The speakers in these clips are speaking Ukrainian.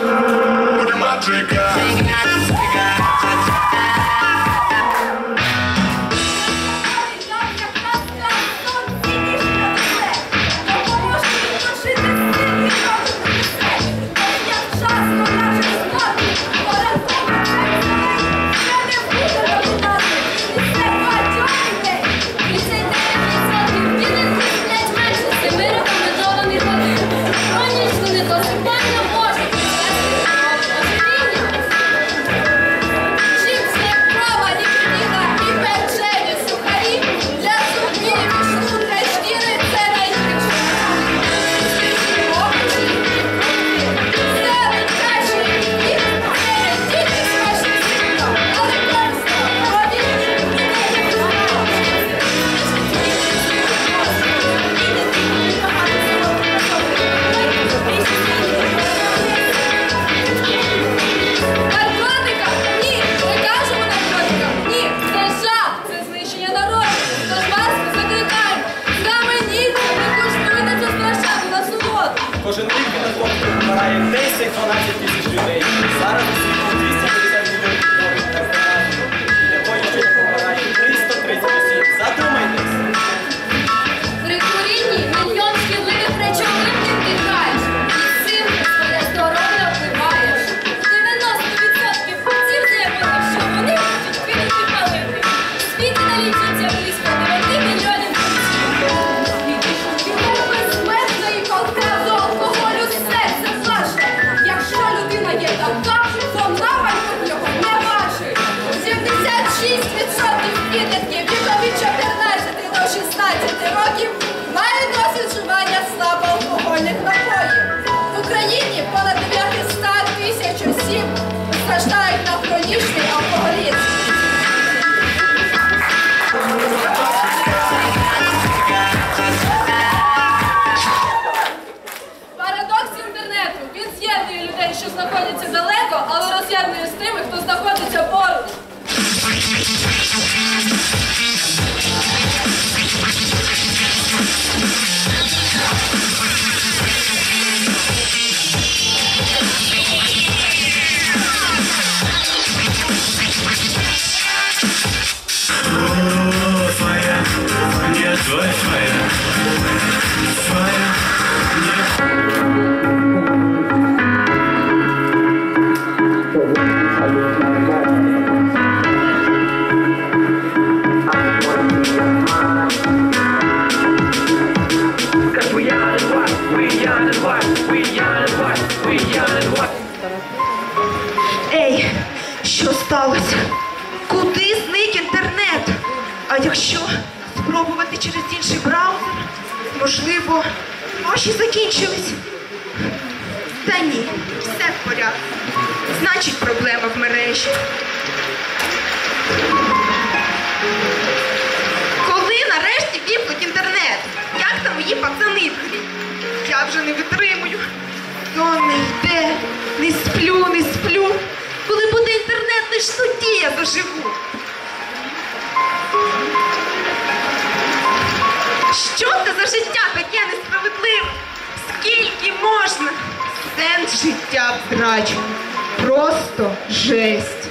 Madrigal. Madrigal. Твоя, що сталося? Куди зник інтернет? А якщо спробувати через інший браузер. Можливо, гроші закінчились. Та ні, все в порядку. Значить, проблема в мережі. Коли нарешті вімкнуть інтернет, як там її пацани Я вже не витримую. То не йде, не сплю, не сплю. Коли буде інтернет, лиш суді я доживу. Що це за життя таке несправедливе? Скільки можна? Сенс життя втрачено. Просто жесть.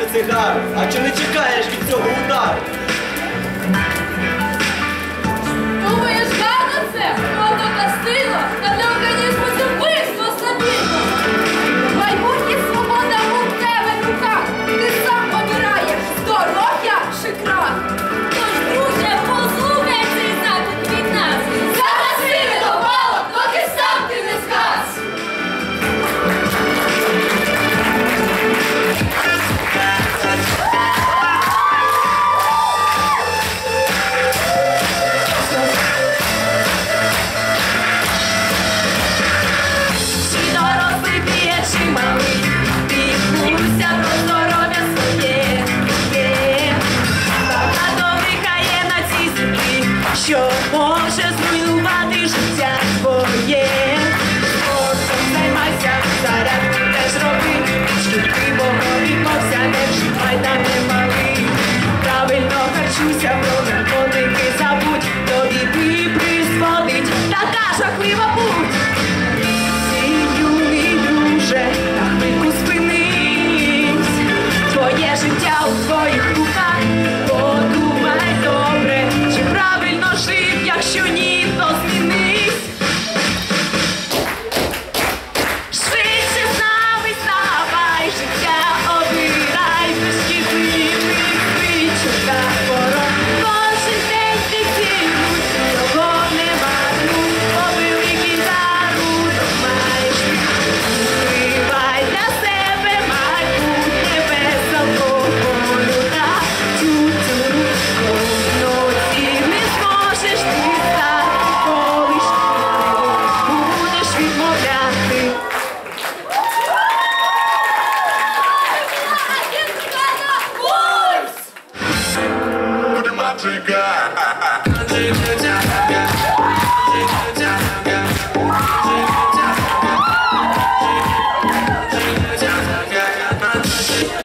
курити цигар, а чи не чекаєш від цього удар? mundial. Foi o